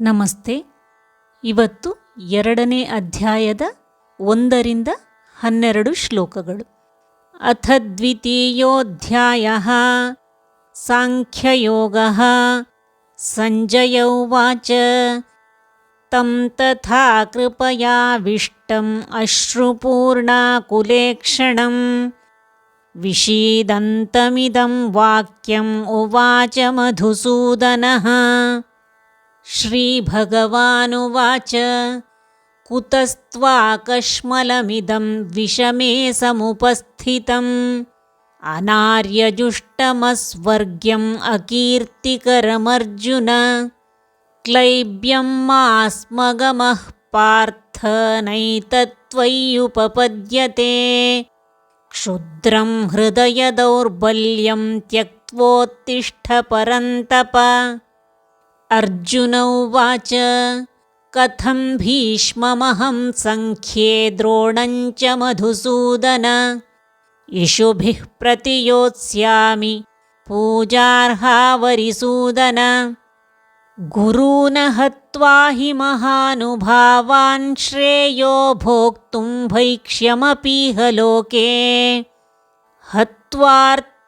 ನಮಸ್ತೆ. ಇವತ್ತು ಎರಡನೇ ಅಧ್ಯಾಯದ ಒಂದರಿಂದ ಹನ್ನೆರಡು ಶ್ಲೋಕಗಳು. ಅಥ ದ್ವಿತೀಯೋಧ್ಯಾಯ ಸಾಂಖ್ಯಯೋಗ ಸಂಜಯೌವಾಚ ಉಚ ತಂ ತಥಾ ಕೃಪಯಾವಿಷ್ಟಂ ಅಶ್ರುಪೂರ್ಣಾಕುಲೇಕ್ಷಣಂ ವಿಷೀದಂತಮಿದಂ ವಾಕ್ಯಂ ಉವಾಚ ಮಧುಸೂದನಃ. श्रीभगवानुवाच। कुतस्त्वाकश्मलमिदं विषमे समुपस्थितम्। अनार्यजुष्टमस्वर्ग्यम् अकीर्तिकरमर्जुन। क्लैब्यं मास्मगमः पार्थ नैतत्त्वय्युपपद्यते क्षुद्रं हृदयदौर्बल्यं त्यक्त्वोत्तिष्ठ परन्तप अर्जुन उवाच कथं भीष्ममहं सङ्ख्ये द्रोणं च मधुसूदन? इषुभिः प्रतियोत्स्यामि पूजार्हावरिसूदन। गुरून् हत्वा हि महानुभावान् श्रेयो भोक्तुं भैक्ष्यमपीह लोके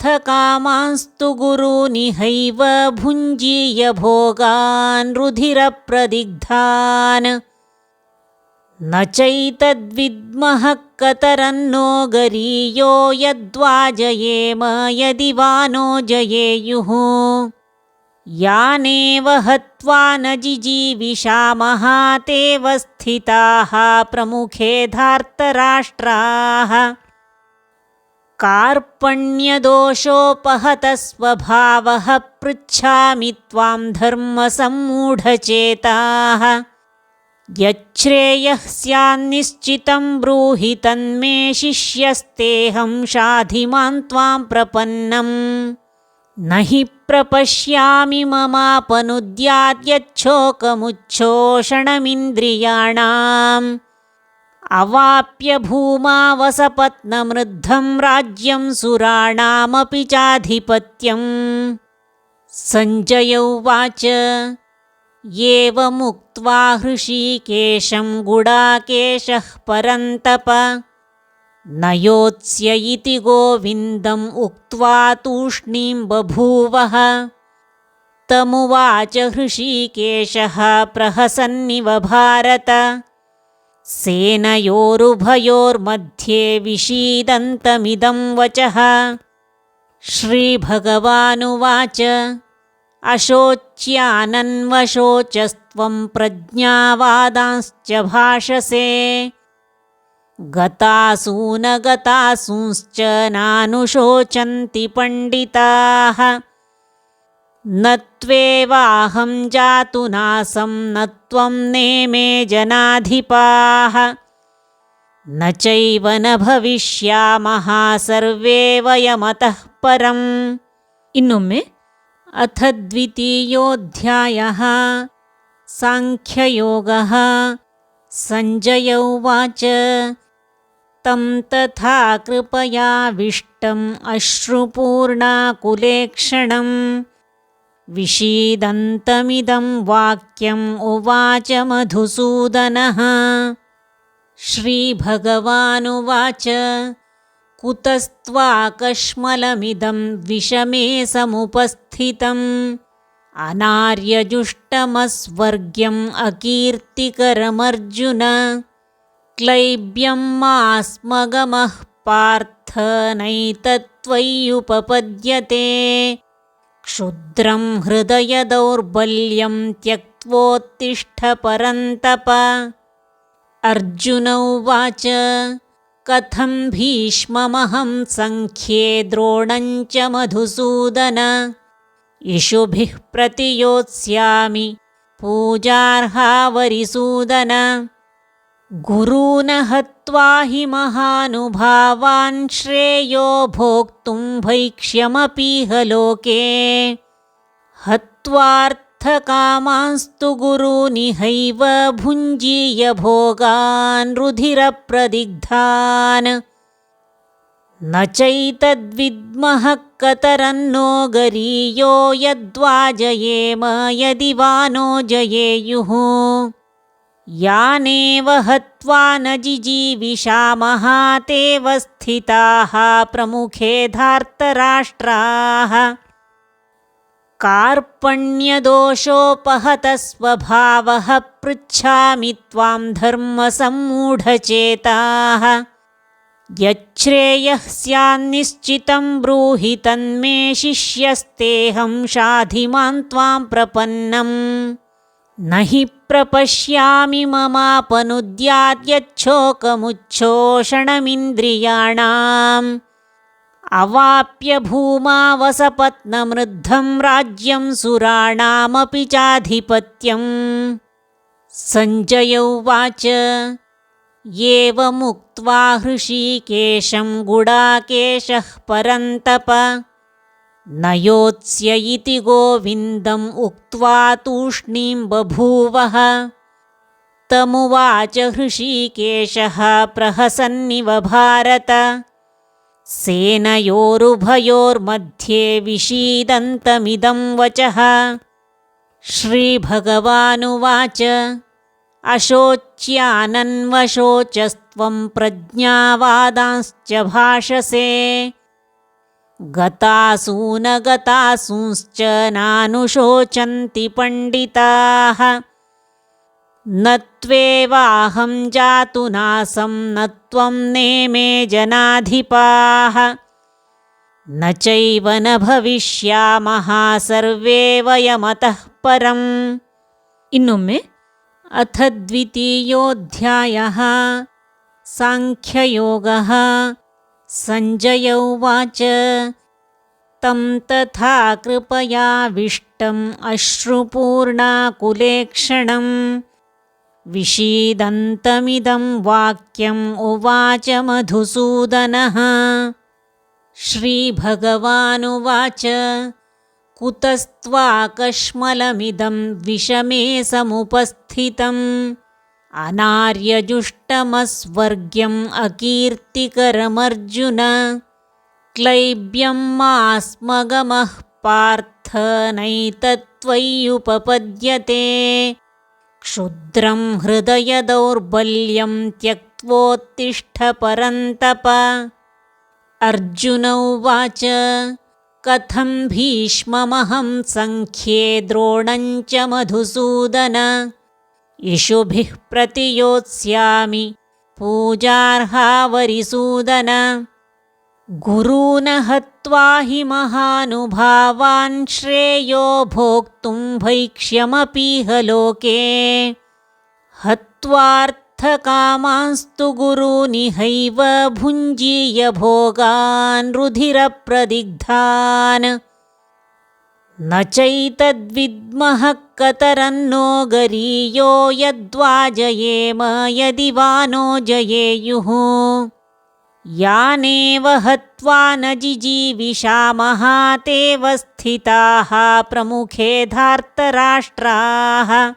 हत्वार्थकामांस्तु गुरूनिहैव भुञ्जीय भोगान् रुधिरप्रदिग्धान्। न चैतद्विद्मः कतरन्नो गरीयो यद्वा जयेम यदि वा नो जयेयुः। यानेव हत्वा न जिजीविषामः तेव स्थिताः प्रमुखे धार्तराष्ट्राः कार्पण्यदोषोपहतस्वभावः पृच्छामि त्वां धर्मसम्मूढचेताः। यच्छ्रेयः स्यान्निश्चितं ब्रूहि तन्मे शिष्यस्तेऽहं शाधिमां त्वां प्रपन्नम् न हि प्रपश्यामि ममापनुद्याद्यच्छोकमुच्छोषणमिन्द्रियाणाम् अवाप्य भूमावसपत्नमृद्धं राज्यं सुराणामपि चाधिपत्यम् सञ्जय उवाच एवमुक्त्वा हृषीकेशं गुडाकेशः परन्तप। न योत्स्य इति गोविन्दम् उक्त्वा तूष्णीं बभूवः। तमुवाच हृषीकेशः प्रहसन्निव भारत सेनयोरुभयोर्मध्ये विषीदन्तमिदं वचः। श्रीभगवानुवाच अशोच्यानन्वशोचस्त्वं प्रज्ञावादांश्च भाषसे। गतासूनगतासूंश्च नानुशोचन्ति पण्डिताः न त्वेवाहं जातु नासं न त्वं नेमे जनाधिपाः न चैव न भविष्यामः सर्वे वयमतः परम् ಇನ್ನೊಮ್ಮೆ ಅಥ ದ್ವಿತೀಯೋಧ್ಯಾಯः ಸಾಂಖ್ಯಯೋಗः सञ्जय उवाच तं तथा कृपयाविष्टम् अश्रुपूर्णाकुलेक्षणं विषीदन्तमिदं वाक्यम् उवाच मधुसूदनः। श्रीभगवानुवाच कुतस्त्वाकश्मलमिदं विषमे समुपस्थितम्। अनार्यजुष्टमस्वर्ग्यम् अकीर्तिकरमर्जुन। क्लैब्यं मास्मगमः पार्थ नैतत्त्वय्युपपद्यते क्षुद्रं हृदयदौर्बल्यं त्यक्त्वोत्तिष्ठ परन्तप। अर्जुन उवाच कथं भीष्ममहं सङ्ख्ये द्रोणं च मधुसूदन? इषुभिः प्रतियोत्स्यामि पूजार्हावरिसूदन गुरून् हत्वा हि महानुभावान् श्रेयो भोक्तुं भैक्ष्यमपीह लोके। हत्वार्थकामांस्तु गुरूनिहैव भुञ्जीय भोगान् रुधिरप्रदिग्धान्। न चैतद्विद्मः कतरन्नो गरीयो यद्वा जयेम यदि वा नो जयेयुः यानेव हत्वा न जिजीविषामः तेव स्थिताः प्रमुखे धार्तराष्ट्राः। कार्पण्यदोषोपहतस्वभावः पृच्छामि त्वां धर्मसम्मूढचेताः। यच्छ्रेयः स्यान्निश्चितं ब्रूहि तन्मे शिष्यस्तेऽहं शाधिमां त्वां प्रपन्नम्। न हि प्रपश्यामि ममापनुद्याद्यच्छोकमुच्छोषणमिन्द्रियाणाम्। अवाप्य भूमावसपत्नमृद्धं राज्यं सुराणामपि चाधिपत्यम्। सञ्जय उवाच एवमुक्त्वा हृषीकेशं गुडाकेशः परन्तप न योत्स्य इति गोविन्दम् उक्त्वा तूष्णीं बभूवः। तमुवाच हृषीकेशः प्रहसन्निव भारत। सेनयोरुभयोर्मध्ये विषीदन्तमिदं वचः। श्रीभगवानुवाच अशोच्यानन्वशोचस्त्वं प्रज्ञावादांश्च भाषसे गतासूनगतासूंश्च नानुशोचन्ति पण्डिताः न त्वेवाहं जातु नासं न त्वं नेमे जनाधिपाः न चैव न भविष्यामः सर्वे वयमतः परम् ಇನ್ನೊಮ್ಮೆ अथ द्वितीयोऽध्यायः साङ्ख्ययोगः सञ्जय उवाच। तं तथा कृपयाविष्टम् अश्रुपूर्णाकुलेक्षणम्। विषीदन्तमिदं वाक्यम् उवाच मधुसूदनः। श्रीभगवानुवाच कुतस्त्वाकश्मलमिदं विषमे समुपस्थितम् अनार्यजुष्टमस्वर्ग्यम् अकीर्तिकरमर्जुन। क्लैब्यं मास्मगमः पार्थ नैतत्त्वय्युपपद्यते क्षुद्रं हृदयदौर्बल्यं त्यक्त्वोत्तिष्ठ परन्तप अर्जुन उवाच कथं भीष्ममहं सङ्ख्ये द्रोणञ्च मधुसूदन इषुभिः प्रतियोत्स्यामि पूजार्हावरिसूदन गुरून् हत्वा हि महानुभावान् श्रेयो भोक्तुं भैक्ष्यमपीह लोके हत्वार्थकामांस्तु गुरूनिहैव भुञ्जीय भोगान् रुधिरप्रदिग्धान् न चैतद्विद्मः कतरन्नो गरीयो यद्वा जयेम यदि वा नो जयेयुः। यानेव हत्वा न जिजीविषामः तेव स्थिताः प्रमुखे धार्तराष्ट्राः।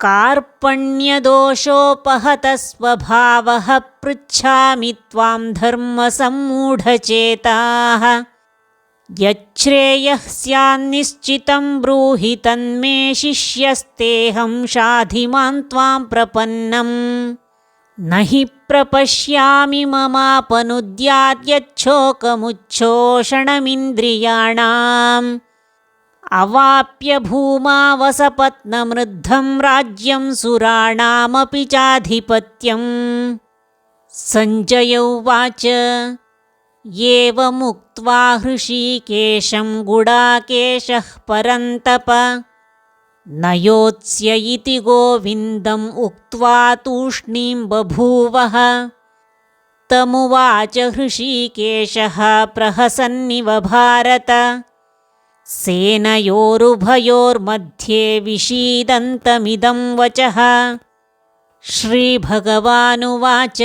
कार्पण्यदोषोपहतस्वभावः पृच्छामि त्वां धर्मसम्मूढचेताः यच्छ्रेयः स्यान्निश्चितं ब्रूहि तन्मे शिष्यस्तेऽहं शाधिमां त्वां प्रपन्नम् न हि प्रपश्यामि ममापनुद्याद्यच्छोकमुच्छोषणमिन्द्रियाणाम्। अवाप्य भूमावसपत्नमृद्धं राज्यं सुराणामपि चाधिपत्यम्। सञ्जय उवाच एवमुक्त्वा हृषीकेशं गुडाकेशः परन्तप। न योत्स्य इति गोविन्दम् उक्त्वा तूष्णीं बभूवः। तमुवाच हृषीकेशः प्रहसन्निव भारत। सेनयोरुभयोर्मध्ये विषीदन्तमिदं वचः। श्रीभगवानुवाच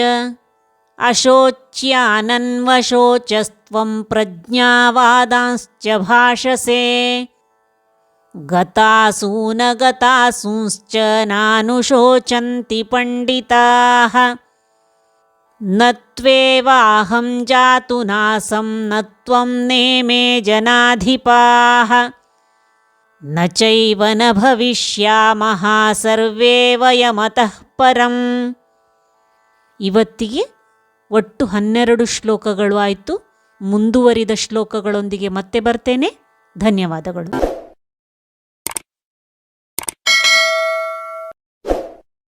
अशोच्यानन्वशोचस्त्वं प्रज्ञावादांश्च भाषसे गतासूनगतासूंश्च नानुशोचन्ति पण्डिताः न त्वेवाहं जातु नासं न त्वं नेमे जनाधिपाः न चैव न भविष्यामः ಸರ್ವೇ ವಯಮತಃ ಪರಂ ಇವತ್ತಿಗೆ ಒಟ್ಟು ಹನ್ನೆರಡು ಶ್ಲೋಕಗಳು ಆಯಿತು. ಮುಂದುವರಿದ ಶ್ಲೋಕಗಳೊಂದಿಗೆ ಮತ್ತೆ ಬರ್ತೇನೆ. ಧನ್ಯವಾದಗಳು.